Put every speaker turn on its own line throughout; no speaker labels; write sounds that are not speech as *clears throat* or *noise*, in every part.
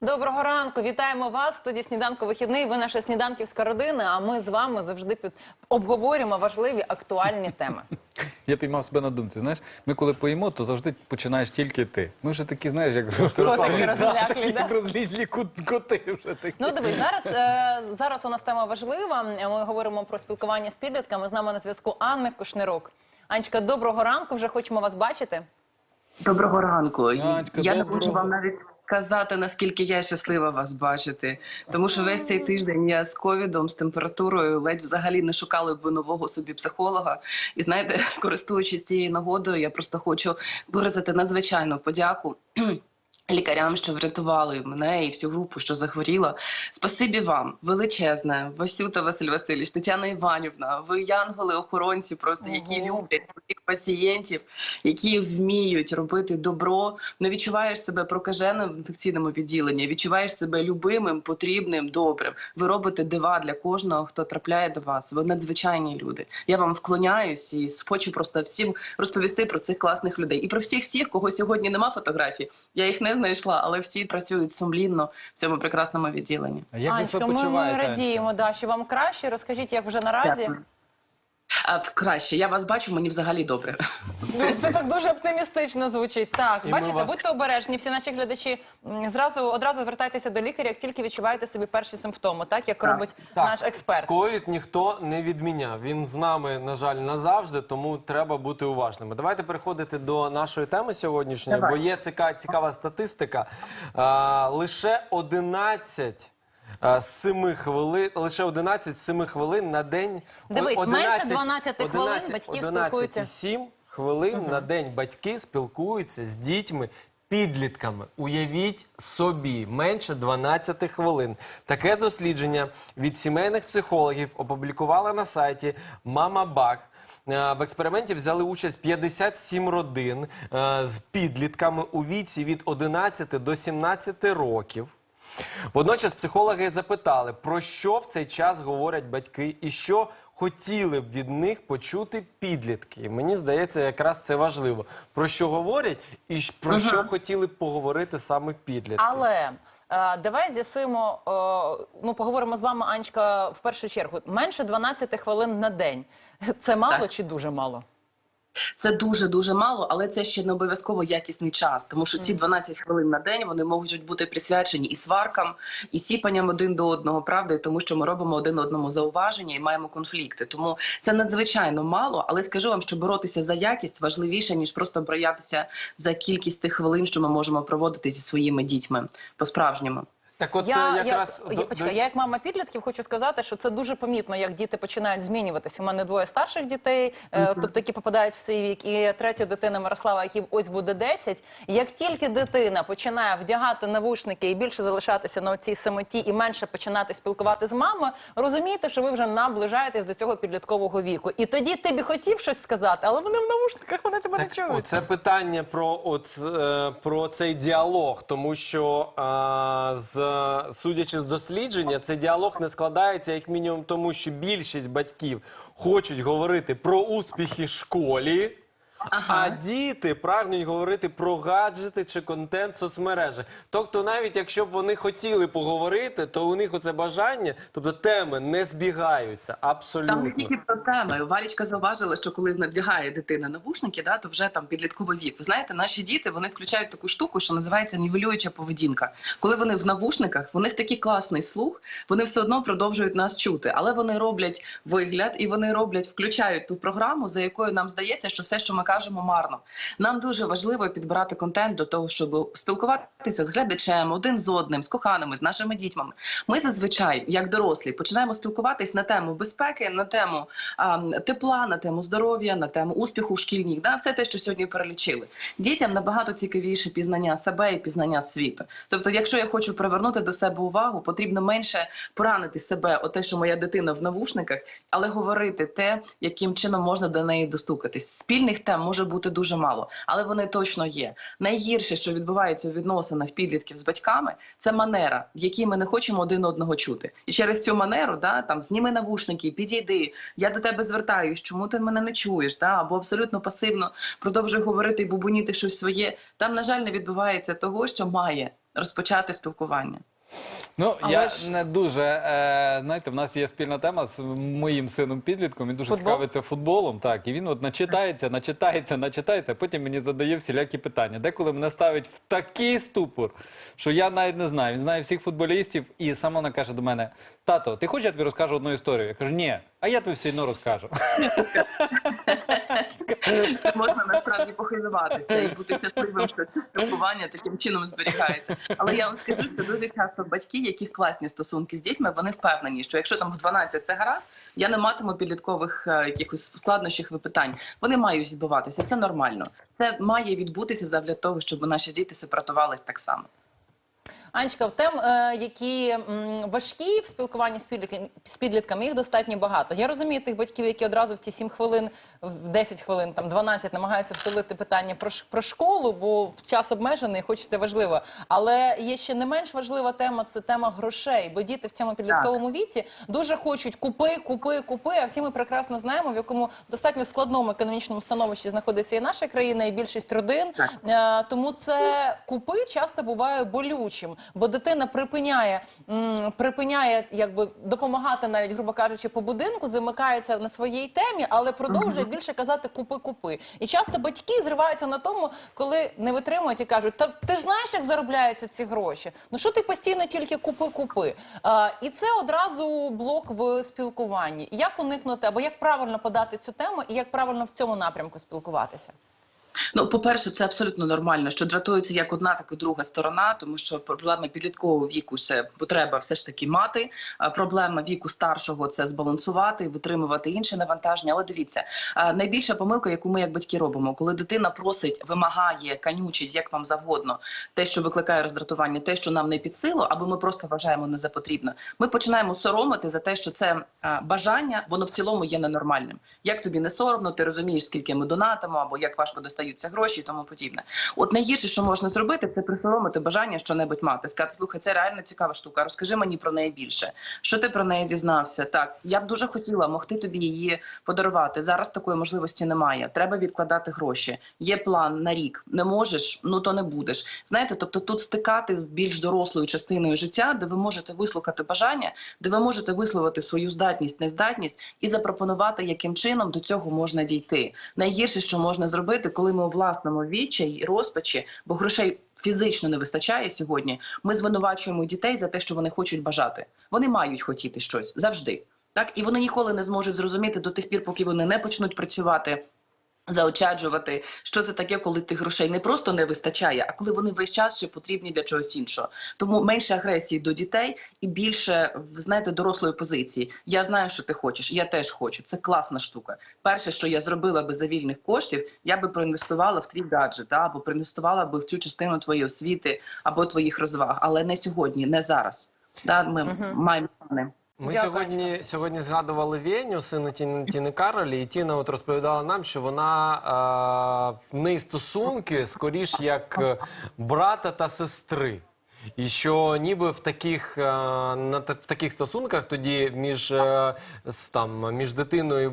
Доброго ранку, вітаємо вас. в Студії сніданку вихідний. Ви наша сніданківська родина. А ми з вами завжди під обговорюємо важливі актуальні теми. *laughs*
Я піймав себе на думці. Знаєш, ми коли поїмо, то завжди починаєш тільки ти. Ми вже такі, знаєш, як *laughs* такі,
да?
розлізлі коти вже такі.
Ну дивись, зараз *laughs* е, зараз у нас тема важлива. Ми говоримо про спілкування з підлітками. З нами на зв'язку Анна Кушнирук. Анечка, доброго ранку. Вже хочемо вас бачити.
Доброго ранку.
Анечка,
я не
доброго.
можу вам навіть сказати, наскільки я щаслива вас бачити. Тому що весь цей тиждень я з ковідом, з температурою, ледь взагалі не шукала б нового собі психолога. І знаєте, *laughs* користуючись цією нагодою, я просто хочу виразити надзвичайну подяку. *clears throat* Лікарям, що врятували мене і всю групу, що захворіла. Спасибі вам, величезне, Васюта Василь Васильович, Тетяна Іванівна. Ви янголи-охоронці, просто які
Ого.
люблять своїх пацієнтів, які вміють робити добро. Не відчуваєш себе прокаженим в інфекційному відділенні, відчуваєш себе любимим, потрібним, добрим. Ви робите дива для кожного, хто трапляє до вас. Ви надзвичайні люди. Я вам вклоняюсь і хочу просто всім розповісти про цих класних людей і про всіх всіх, кого сьогодні нема фотографій. Я їх не знайшла, але всі працюють сумлінно в цьому прекрасному відділенні.
А як ви
Анечка,
себе
ми, ми
почуваєте?
радіємо, да, що вам краще. Розкажіть, як вже наразі.
Дякую. А краще, я вас бачу, мені взагалі добре.
Ну, Це так дуже оптимістично звучить. Так,
І ми
бачите,
вас-
будьте обережні. Всі наші глядачі м, зразу одразу звертайтеся до лікаря, як тільки відчуваєте собі перші симптоми, так як робить наш експерт.
Ковід ніхто не відміняв. Він з нами, на жаль, назавжди, тому треба бути уважними. Давайте переходити до нашої теми сьогоднішньої,
Давай.
бо є цика, цікава статистика. А, лише 11 з 7 хвилин, лише 11 з 7 хвилин на день.
Дивись, менше 12 хвилин батьки
11
спілкуються.
і 7 хвилин на день батьки спілкуються з дітьми. Підлітками, уявіть собі, менше 12 хвилин. Таке дослідження від сімейних психологів опублікували на сайті Мама Бак. Е, В експерименті взяли участь 57 родин е, з підлітками у віці від 11 до 17 років. Водночас психологи запитали, про що в цей час говорять батьки і що хотіли б від них почути підлітки. І мені здається, якраз це важливо. Про що говорять і щ- про що хотіли б поговорити саме підлітки.
Але е, давай з'ясуємо, е, ну поговоримо з вами, Анечка, в першу чергу. Менше 12 хвилин на день. Це мало
Так.
чи дуже мало?
Це дуже дуже мало, але це ще не обов'язково якісний час, тому що ці 12 хвилин на день вони можуть бути присвячені і сваркам, і сіпанням один до одного, правда, і тому що ми робимо один одному зауваження і маємо конфлікти. Тому це надзвичайно мало. Але скажу вам, що боротися за якість важливіше ніж просто боятися за кількість тих хвилин, що ми можемо проводити зі своїми дітьми по справжньому.
Так, от
я,
е, якраз
я,
до-
почекай,
до-
я як мама підлітків хочу сказати, що це дуже помітно, як діти починають змінюватися. У мене двоє старших дітей, е, тобто які попадають в цей вік, і третя дитина Мирослава, який ось буде 10. Як тільки дитина починає вдягати навушники і більше залишатися на цій самоті і менше починати спілкувати з мамою, розумієте, що ви вже наближаєтесь до цього підліткового віку. І тоді ти б хотів щось сказати, але вони в навушниках, вони тебе не чують.
Це питання про, от, е, про цей діалог, тому що а, з, судячи з дослідження, цей діалог не складається як мінімум тому, що більшість батьків хочуть говорити про успіхи в А діти прагнуть говорити про гаджети чи контент в соцмережах. Тобто, навіть якщо б вони хотіли поговорити, то у них оце бажання, тобто теми не збігаються
Там не
абсолютно.
тільки про теми. Валічка зауважила, що коли надягає дитина навушники, да, то вже там підлітковий вік. Ви знаєте, наші діти вони включають таку штуку, що називається нівелююча поведінка. Коли вони в навушниках, у них такий класний слух, вони все одно продовжують нас чути, але вони роблять вигляд і вони роблять, включають ту програму, за якою нам здається, що все, що ми кажемо, марно. Нам дуже важливо підбирати контент до того, щоб спілкуватися з глядачем, один з одним, з коханими, з нашими дітьми. Ми зазвичай, як дорослі, починаємо спілкуватись на тему безпеки, на тему а, тепла, на тему здоров'я, на тему успіху в шкільніх, да, все те, що сьогодні перелічили. Дітям набагато цікавіше пізнання себе і пізнання світу. Тобто, якщо я хочу привернути до себе увагу, потрібно менше поранити себе, о те, що моя дитина в навушниках, але говорити те, яким чином можна до неї достукатись. Спільних тем може бути дуже мало, але вони точно є. Найгірше, що відбувається у відносинах підлітків з батьками, це манера, в якій ми не хочемо один одного чути. І через цю манеру, да, там зніми навушники, підійди. Я до тебе звертаюсь, чому ти мене не чуєш? Да? Або абсолютно пасивно продовжує говорити і бубоніти щось своє. Там, на жаль, не відбувається того, що має розпочати спілкування.
Ну,
Але
я
ж-
не дуже. Е, знаєте, в нас є спільна тема з моїм сином підлітком. Він дуже
Футбол?
цікавиться футболом. Так, і він от начитається, начитається, начитається, а потім мені задає всілякі питання. Деколи мене ставить в такий ступор, що я навіть не знаю. Він знає всіх футболістів, і сама вона каже до мене: тато, ти хочеш, я тобі розкажу одну історію? Я кажу, ні, а я тобі все одно розкажу. *laughs*
Це можна насправді похизуватися і бути щасливим, що це спілкування таким чином зберігається. Але я вам скажу, що дуже часто батьки, яких класні стосунки з дітьми, вони впевнені, що якщо там в 12 це гаразд, я не матиму підліткових е, якихось складнощів і питань. Вони мають відбуватися. Це нормально. Це має відбутися задля того, щоб наші діти сепаратувались так само.
Анечка, в тем, е, які важкі в спілкуванні з підлітками, їх достатньо багато. Я розумію тих батьків, які одразу в ці 7 хвилин, в 10 хвилин, там 12 намагаються втулити питання про, про школу, бо в час обмежений, хоч це важливо. Але є ще не менш важлива тема це тема грошей. Бо діти в цьому підлітковому віці дуже хочуть купи, купи, купи. А всі ми прекрасно знаємо, в якому достатньо складному економічному становищі знаходиться і наша країна, і більшість родин. Е, Тому це купи часто буває болючим, бо дитина припиняє, м, припиняє якби допомагати навіть, грубо кажучи, по будинку, замикається на своїй темі, але продовжує більше казати купи, купи. І часто батьки зриваються на тому, коли не витримують і кажуть: Та ти ж знаєш, як заробляються ці гроші? Ну що ти постійно тільки купи, купи? А, і це одразу блок в спілкуванні. Як уникнути або як правильно подати цю тему, і як правильно в цьому напрямку спілкуватися?
Ну, по-перше, це абсолютно нормально, що дратується як одна, так і друга сторона, тому що проблема підліткового віку це потреба все ж таки мати. Проблема віку старшого це збалансувати, витримувати інше навантаження. Але дивіться, найбільша помилка, яку ми як батьки робимо, коли дитина просить, вимагає, канючить, як вам завгодно, те, що викликає роздратування, те, що нам не під силу, або ми просто вважаємо не за потрібно. Ми починаємо соромити за те, що це бажання, воно в цілому є ненормальним. Як тобі не соромно, ти розумієш, скільки ми донатимо, або як важко достаються гроші і тому подібне. От найгірше, що можна зробити, це присоромити бажання що-небудь мати. Сказати, слухай, це реально цікава штука. Розкажи мені про неї більше. Що ти про неї дізнався? Так, я б дуже хотіла могти тобі її подарувати. Зараз такої можливості немає. Треба відкладати гроші. Є план на рік. Не можеш, ну то не будеш. Знаєте, тобто тут стикати з більш дорослою частиною життя, де ви можете вислухати бажання, де ви можете висловити свою здатність, нездатність і запропонувати, яким чином до цього можна дійти. Найгірше, що можна зробити, коли у власному відчаї і розпачі, бо грошей. Фізично не вистачає сьогодні. Ми звинувачуємо дітей за те, що вони хочуть бажати. Вони мають хотіти щось завжди. Так і вони ніколи не зможуть зрозуміти до тих пір, поки вони не почнуть працювати. Заощаджувати, що це таке, коли тих грошей не просто не вистачає, а коли вони весь час ще потрібні для чогось іншого. Тому менше агресії до дітей і більше знаєте, дорослої позиції. Я знаю, що ти хочеш, я теж хочу. Це класна штука. Перше, що я зробила би за вільних коштів, я би проінвестувала в твій гаджет, або проінвестувала би в цю частину твоєї освіти або твоїх розваг, але не сьогодні, не зараз. Да, ми маємо плани.
Ми
Дякую,
сьогодні, сьогодні згадували Веню, сину Тіни, Тіни Каролі, і Тіна от розповідала нам, що вона а, в неї стосунки скоріш як е, брата та сестри. І що ніби в таких, е, на в таких стосунках тоді між, е, там, між дитиною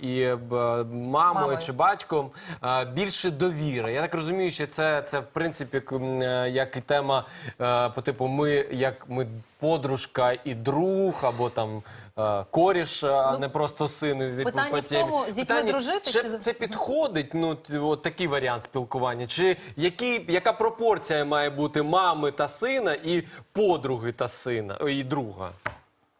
і мамою,
Мамою.
чи батьком е, більше довіри. Я так розумію, що це, це в принципі е, як і тема е, по типу ми як ми подружка і друг, або там е, коріш, а не просто син. і, типу,
питання в
темі.
тому, з дітьми дружити
чи
чи
це підходить? Ну т- от такий варіант спілкування? Чи які, яка пропорція має бути мами та сина і подруги та сина і друга?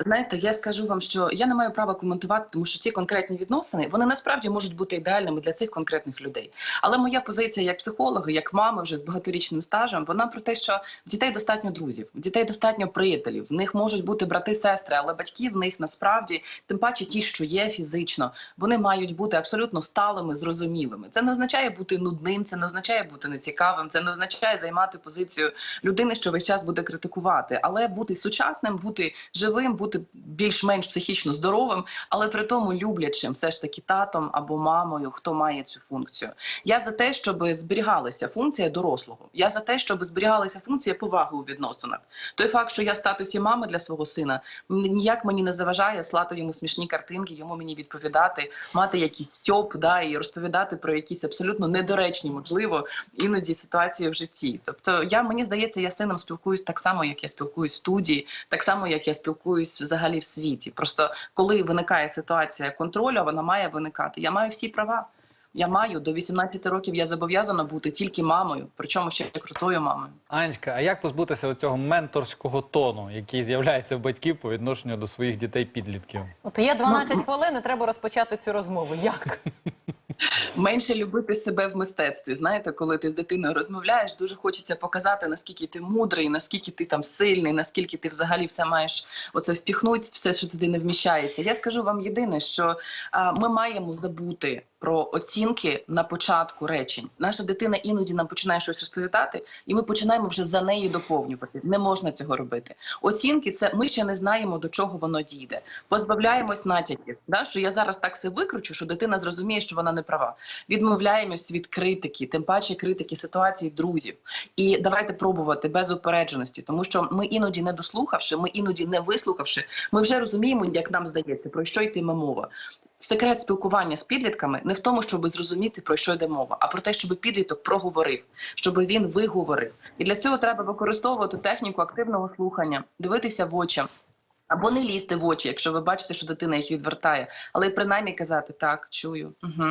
Знаєте, я скажу вам, що я не маю права коментувати, тому що ці конкретні відносини вони насправді можуть бути ідеальними для цих конкретних людей. Але моя позиція як психолога, як мами вже з багаторічним стажем, вона про те, що в дітей достатньо друзів, в дітей достатньо приятелів. В них можуть бути брати, сестри, але батьки в них насправді, тим паче ті, що є фізично, вони мають бути абсолютно сталими, зрозумілими. Це не означає бути нудним, це не означає бути нецікавим, це не означає займати позицію людини, що весь час буде критикувати, але бути сучасним, бути живим, бути бути більш-менш психічно здоровим, але при тому люблячим, все ж таки татом або мамою, хто має цю функцію. Я за те, щоб зберігалася функція дорослого. Я за те, щоб зберігалася функція поваги у відносинах. Той факт, що я в статусі мами для свого сина, ніяк мені не заважає слати йому смішні картинки, йому мені відповідати, мати якийсь стьоп, да, і розповідати про якісь абсолютно недоречні, можливо, іноді ситуації в житті. Тобто, я мені здається, я з сином спілкуюсь так само, як я спілкуюсь в студії, так само як я спілкуюсь взагалі в світі. Просто коли виникає ситуація контролю, вона має виникати. Я маю всі права. Я маю до 18 років. Я зобов'язана бути тільки мамою, причому ще крутою мамою.
Анечка, а як позбутися цього менторського тону, який з'являється в батьків по відношенню до своїх дітей-підлітків?
От є 12 хвилин, і треба розпочати цю розмову. Як? *laughs*
Менше любити себе в мистецтві. Знаєте, коли ти з дитиною розмовляєш, дуже хочеться показати, наскільки ти мудрий, наскільки ти там сильний, наскільки ти взагалі все маєш оце впіхнути, все, що туди не вміщається. Я скажу вам єдине, що а, ми маємо забути. Про оцінки на початку речень. Наша дитина іноді нам починає щось розповідати, і ми починаємо вже за неї доповнювати. Не можна цього робити. Оцінки це ми ще не знаємо до чого воно дійде. Позбавляємось натяків. Да? Що я зараз так все викручу, що дитина зрозуміє, що вона не права. Відмовляємось від критики, тим паче критики ситуації друзів. І давайте пробувати без упередженості, тому що ми іноді не дослухавши, ми іноді не вислухавши, ми вже розуміємо, як нам здається, про що йтиме мова. Секрет спілкування з підлітками не в тому, щоб зрозуміти про що йде мова, а про те, щоб підліток проговорив, щоб він виговорив. І для цього треба використовувати техніку активного слухання, дивитися в очі. Або не лізти в очі, якщо ви бачите, що дитина їх відвертає, але принаймні казати так, чую. Угу.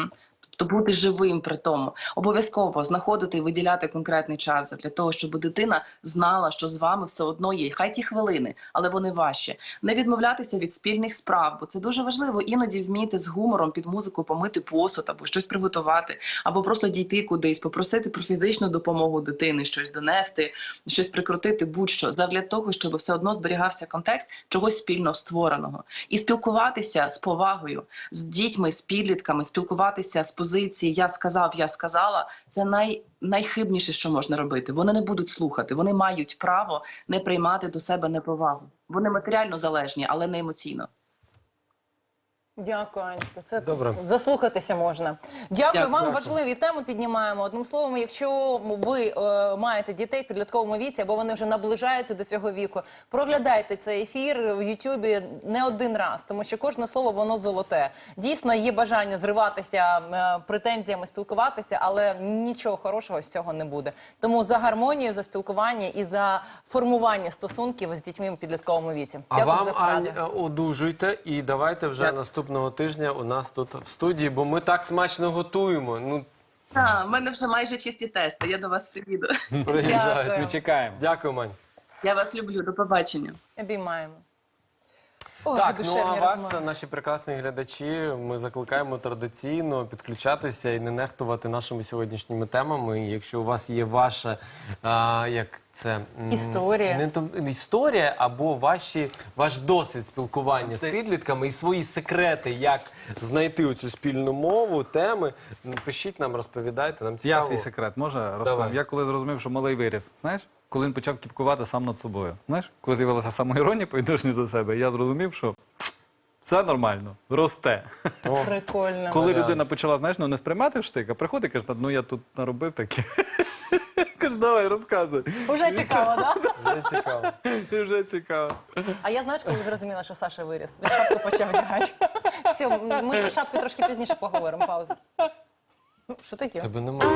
Тобто бути живим при тому, обов'язково знаходити і виділяти конкретний час для того, щоб дитина знала, що з вами все одно є. Хай ті хвилини, але вони ваші. Не відмовлятися від спільних справ, бо це дуже важливо. Іноді вміти з гумором під музику помити посуд або щось приготувати, або просто дійти кудись, попросити про фізичну допомогу дитини, щось донести, щось прикрутити, будь-що задля того, щоб все одно зберігався контекст чогось спільно створеного, і спілкуватися з повагою з дітьми, з підлітками, спілкуватися з позиції Я сказав, я сказала. Це най, найхибніше, що можна робити. Вони не будуть слухати, вони мають право не приймати до себе неповагу. Вони матеріально залежні, але не емоційно.
Дякую, Анечка. Це
Добре.
заслухатися можна. Дякую,
Дякую.
вам. Важливі теми піднімаємо. Одним словом, якщо ви е, маєте дітей в підлітковому віці, або вони вже наближаються до цього віку, проглядайте цей ефір в Ютубі не один раз, тому що кожне слово воно золоте. Дійсно, є бажання зриватися е, претензіями, спілкуватися, але нічого хорошого з цього не буде. Тому за гармонію, за спілкування і за формування стосунків з дітьми в підлітковому віці.
А
Дякую
вам,
за
Ань,
поради.
е, одужуйте і давайте вже
Дякую.
Наступного тижня у нас тут в студії, бо ми так смачно готуємо. Ну,
А, в мене вже майже чисті тести. Я до вас приїду.
приїжджають.
Дякую.
Ми чекаємо.
Дякую, Мань.
Я вас люблю. До побачення.
Обіймаємо. Ой,
Так, ну а вас,
розмови.
наші прекрасні глядачі, ми закликаємо традиційно підключатися і не нехтувати нашими сьогоднішніми темами. І Якщо у вас є ваша а, як це м,
Історія.
не то історія або ваші ваш досвід спілкування з підлітками і свої секрети, як знайти оцю спільну мову, теми. Пишіть нам, розповідайте. Нам
Я свій секрет можна розповім?
Давай.
Я коли зрозумів, що малий виріс, знаєш, коли він почав кіпкувати сам над собою. Знаєш, коли з'явилася самоіронія по відношенню до себе, я зрозумів, що все нормально, росте.
О,
Прикольно.
Коли
Варіант.
людина почала, знаєш, ну не сприймати в штик, а приходить і каже, ну я тут наробив таке. *laughs* Каже, давай, розказуй.
Уже цікаво, так?
вже цікаво.
І *laughs* вже цікаво.
А я знаєш, коли зрозуміла, що Саша виріс. Він шапку почав вдягати. Все, ми про шапки трошки пізніше поговоримо. Пауза. Що таке?
Тебе немає.